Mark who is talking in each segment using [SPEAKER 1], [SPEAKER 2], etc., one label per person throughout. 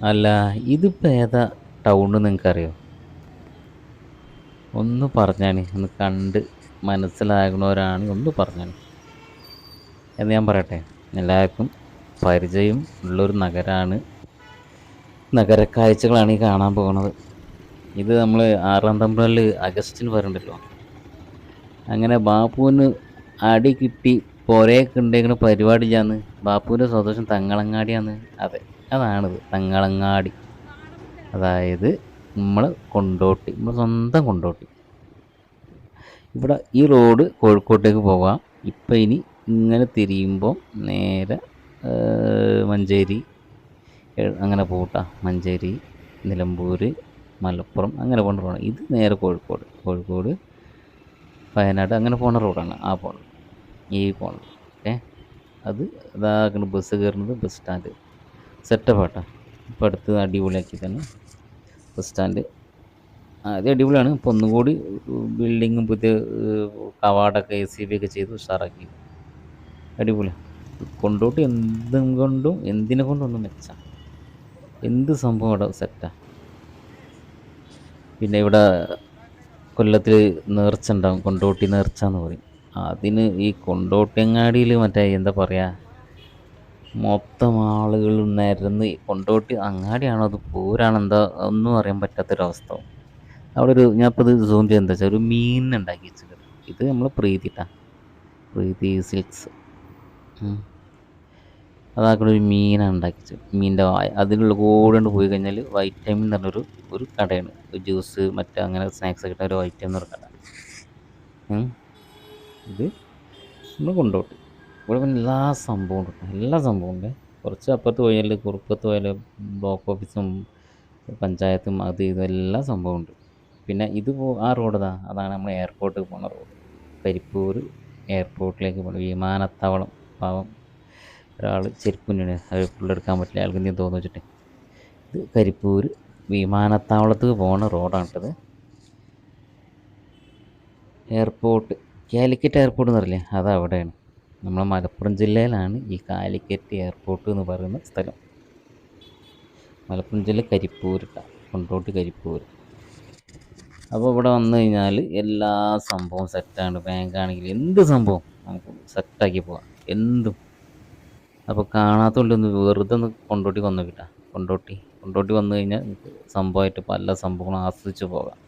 [SPEAKER 1] അല്ല ഇതിപ്പോൾ ഏതാ ടൗൺ നിങ്ങൾക്കറിയോ ഒന്ന് പറഞ്ഞാണ് ഒന്ന് കണ്ട് മനസ്സിലാകുന്നവരാണ് ഒന്ന് പറഞ്ഞാണ്. എന്ന് ഞാൻ പറയട്ടെ എല്ലാവർക്കും പരിചയം ഉള്ളൊരു നഗരമാണ് നഗര കാഴ്ചകളാണ് ഈ കാണാൻ പോകുന്നത്. ഇത് നമ്മൾ ആറാം തമ്പുരാനിൽ അഗസ്റ്റിന് വരണ്ടല്ലോ അങ്ങനെ ബാപ്പുവിന് അടി കിട്ടി പുരയൊക്കെ ഉണ്ടെങ്കിൽ പരിപാടി ചെയ്യാന്ന് ബാപ്പുവിന്റെ സ്വദേശം തങ്ങളങ്ങാടിയാന്ന് അതെ. അതാണിത്. തങ്ങളങ്ങാടി. അതായത് നമ്മൾ കൊണ്ടോട്ടി. നമ്മൾ സ്വന്തം കൊണ്ടോട്ടി. ഇവിടെ ഈ റോഡ് കോഴിക്കോട്ടേക്ക് പോകാം ഇപ്പം ഇനി ഇങ്ങനെ തിരിയുമ്പോൾ നേരെ മഞ്ചേരി അങ്ങനെ പോകട്ടാ മഞ്ചേരി നിലമ്പൂർ മലപ്പുറം അങ്ങനെ പോകേണ്ട റോഡാണ് ഇത് നേരെ കോഴിക്കോട്. കോഴിക്കോട് വയനാട് അങ്ങനെ പോണ റോഡാണ് ആ പോണത്. ഈ പോണത്. ഏ അത് ഇതാക്കുന്ന ബസ് കയറുന്നത് ബസ് സ്റ്റാൻഡ്. സെറ്റപ്പ് ആട്ടാ ഇപ്പം അടുത്ത് അടിപൊളിയാക്കി തന്നെ ബസ് സ്റ്റാൻഡ് ആദ്യം അടിപൊളിയാണ്. ഇപ്പോൾ ഒന്നുകൂടി ബിൽഡിങ്ങും പുതിയ കവാടൊക്കെ എ സി ബി ഒക്കെ ചെയ്ത് ഉഷാറാക്കി. അടിപൊളിയാണ് കൊണ്ടോട്ട് എന്തും കൊണ്ടും എന്തിനെ കൊണ്ടും ഒന്നും മെച്ചാം. എന്ത് സംഭവം ഇവിടെ സെറ്റാ പിന്നെ ഇവിടെ കൊല്ലത്തിൽ നേർച്ച ഉണ്ടാകും കൊണ്ടോട്ടി നേർച്ച എന്ന് പറയും. അതിന് ഈ കൊണ്ടോട്ടിയങ്ങാടിയിൽ മറ്റേ എന്താ പറയുക മൊത്തം ആളുകൾ നിരന്ന് കൊണ്ടോട്ട് അങ്ങാടിയാണോ അത് പോരാണോ എന്താ ഒന്നും അറിയാൻ പറ്റാത്തൊരവസ്ഥ. അവിടെ ഒരു ഞാൻ ഇപ്പോൾ ഇത് സൂം ചെയ്ത് എന്താ വെച്ചാൽ ഒരു മീൻ ഉണ്ടാക്കി വെച്ചത് ഇത് നമ്മൾ പ്രീതിട്ടാ. പ്രീതി സിൽക്സ് അതാക്കുന്ന ഒരു മീനാണ് ഉണ്ടാക്കി വെച്ചത്. മീനിന്റെ വായ അതിനുള്ള കൂടെ പോയി കഴിഞ്ഞാൽ വൈറ്റമിൻ എന്ന് പറഞ്ഞൊരു ഒരു കടയാണ്. ജ്യൂസ് മറ്റേ അങ്ങനെ സ്നാക്സ് ഒക്കെ കിട്ടുന്ന ഒരു വൈറ്റമിൻ എന്നൊരു കട. ഇത് നമ്മൾ കൊണ്ടോട്ട്. ഇവിടെ പിന്നെ എല്ലാ സംഭവവും എല്ലാ സംഭവവും ഉണ്ട്. കുറച്ച് അപ്പുറത്ത് പോയാൽ കുറുപ്പത്ത് പോയാൽ ബ്ലോക്ക് ഓഫീസും പഞ്ചായത്തും അത് ഇതും എല്ലാ സംഭവവും ഉണ്ട്. പിന്നെ ഇത് ആ റോഡ് ഇതാ. അതാണ് നമ്മൾ എയർപോർട്ടിൽ പോണ റോഡ് കരിപ്പൂർ എയർപോർട്ടിലേക്ക് പോകണം വിമാനത്താവളം. പാവം. ഒരാൾ ചെരുപ്പിനാണ് അത് ഫുള്ളെടുക്കാൻ പറ്റില്ല. അയാൾക്ക് എന്തെങ്കിലും തോന്നു വെച്ചിട്ട്. ഇത് കരിപ്പൂർ വിമാനത്താവളത്തേക്ക് പോകുന്ന റോഡാണ് കേട്ടത് എയർപോർട്ട് കാലിക്കറ്റ് എയർപോർട്ട് എന്ന് പറയില്ലേ? അവിടെയാണ് നമ്മളെ മലപ്പുറം ജില്ലയിലാണ് ഈ കാലിക്കറ്റ് എയർപോർട്ട് എന്ന് പറയുന്ന സ്ഥലം. മലപ്പുറം ജില്ല കരിപ്പൂർ ട്ടാ. കൊണ്ടോട്ട് കരിപ്പൂർ അപ്പോൾ ഇവിടെ വന്നു കഴിഞ്ഞാൽ എല്ലാ സംഭവവും സെറ്റാണ് ബാങ്കാണെങ്കിൽ എന്ത് സംഭവം നമുക്ക് സെറ്റാക്കി പോവാം. എന്തും. അപ്പോൾ കാണാത്തതുകൊണ്ട് ഒന്ന് വെറുതെ ഒന്ന് കൊണ്ടോട്ടി വന്നു കിട്ടാം. കൊണ്ടോട്ടി. കൊണ്ടോട്ടി വന്നു കഴിഞ്ഞാൽ സംഭവമായിട്ട് പല സംഭവങ്ങളും ആസ്വദിച്ച് പോകാം.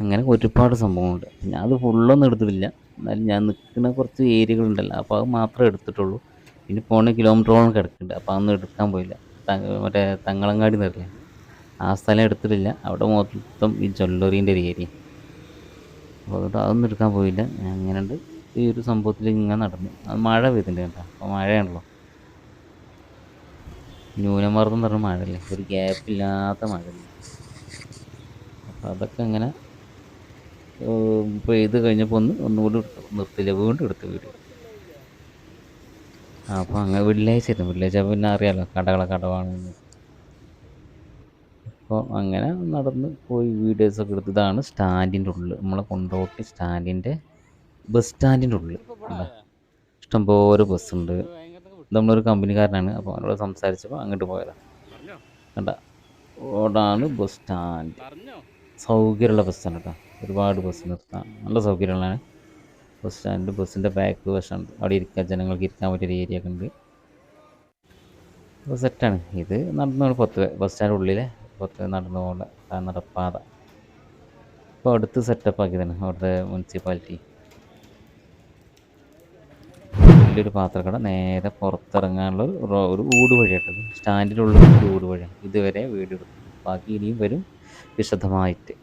[SPEAKER 1] അങ്ങനെ ഒരുപാട് സംഭവങ്ങളുണ്ട്. ഞാൻ അത് ഫുള്ളൊന്നും എടുത്തിട്ടില്ല. എന്നാലും ഞാൻ നിൽക്കുന്ന കുറച്ച് ഏരിയകളുണ്ടല്ലോ അപ്പോൾ അത് മാത്രമേ എടുത്തിട്ടുള്ളൂ. പിന്നെ പോണ കിലോമീറ്ററോളം കിടക്കുന്നുണ്ട് അപ്പോൾ അതൊന്നും എടുക്കാൻ പോയില്ല. മറ്റേ തങ്ങളങ്ങാടി നിറയില്ല ആ സ്ഥലം എടുത്തിട്ടില്ല. അവിടെ മൊത്തം ഈ ജ്വല്ലറീന്റെ ഒരു ഏരിയ. അപ്പോൾ അതുകൊണ്ട് അതൊന്നും എടുക്കാൻ പോയില്ല. അങ്ങനെ ഉണ്ട് ഈ ഒരു സംഭവത്തിൽ ഇങ്ങനെ നടന്നു. അത് മഴ പെയ്തിട്ടുണ്ട് കേട്ടോ അപ്പോൾ മഴയാണല്ലോ. ന്യൂനമർദ്ദം പറഞ്ഞ മഴയല്ലേ ഒരു ഗ്യാപ്പില്ലാത്ത മഴ അപ്പോൾ അതൊക്കെ അങ്ങനെ ഏർ പെയ്ത് കഴിഞ്ഞപ്പോൾ ഒന്ന് ഒന്നുകൂടി നിർത്തില്ല വീണ്ടും എടുത്തു വീഡിയോ. അപ്പോൾ അങ്ങനെ വെള്ളിയാഴ്ച ആയിരുന്നു. വെള്ളിയാഴ്ച പിന്നെ അറിയാമല്ലോ കടകളെ കടവാണെന്ന് അപ്പോൾ അങ്ങനെ നടന്ന് പോയി വീഡിയോസൊക്കെ എടുത്ത്. ഇതാണ് സ്റ്റാൻഡിന്റെ ഉള്ളിൽ. നമ്മളെ കൊണ്ടോട്ടി സ്റ്റാൻഡിന്റെ ബസ് സ്റ്റാൻഡിന്റെ ഉള്ളിൽ? ഇഷ്ടംപോലെ ബസ്സുണ്ട് ഇത് നമ്മളൊരു കമ്പനിക്കാരനാണ്. അപ്പോൾ അവനോട് സംസാരിച്ചപ്പോൾ അങ്ങോട്ട് പോയതാണ് കണ്ട? ഓടാണ് ബസ് സ്റ്റാൻഡ്. സൗകര്യമുള്ള ബസ് സ്റ്റാൻഡ് കേട്ടോ. ഒരുപാട് ബസ് നിർത്താം. നല്ല സൗകര്യമുള്ളതാണ് ബസ് സ്റ്റാൻഡ് ബസ്സിന്റെ ബാക്ക് വശമുണ്ട് അവിടെ ഇരിക്കാൻ ജനങ്ങൾക്ക് ഇരിക്കാൻ പറ്റിയൊരു ഏരിയ ഒക്കെ ഉണ്ട്. അപ്പോൾ സെറ്റാണ് ഇത് നടന്നു പത്ത് ബസ് സ്റ്റാൻഡ് ഉള്ളിലെ പത്ത് നടന്നു പോകേണ്ട നടപ്പാത. ഇപ്പോൾ അടുത്ത് സെറ്റപ്പ് ആക്കിയതാണ് അവിടുത്തെ മുനിസിപ്പാലിറ്റി വലിയൊരു പാത്രക്കട നേരെ പുറത്തിറങ്ങാനുള്ള ഒരു ഊട് വഴിയാട്ടത് സ്റ്റാൻഡിലുള്ള ഒരു ഊട് വഴിയാണ് ഇതുവരെ വീഡിയോ എടുത്തു. ബാക്കി ഇനിയും വരും വിശദമായിട്ട്.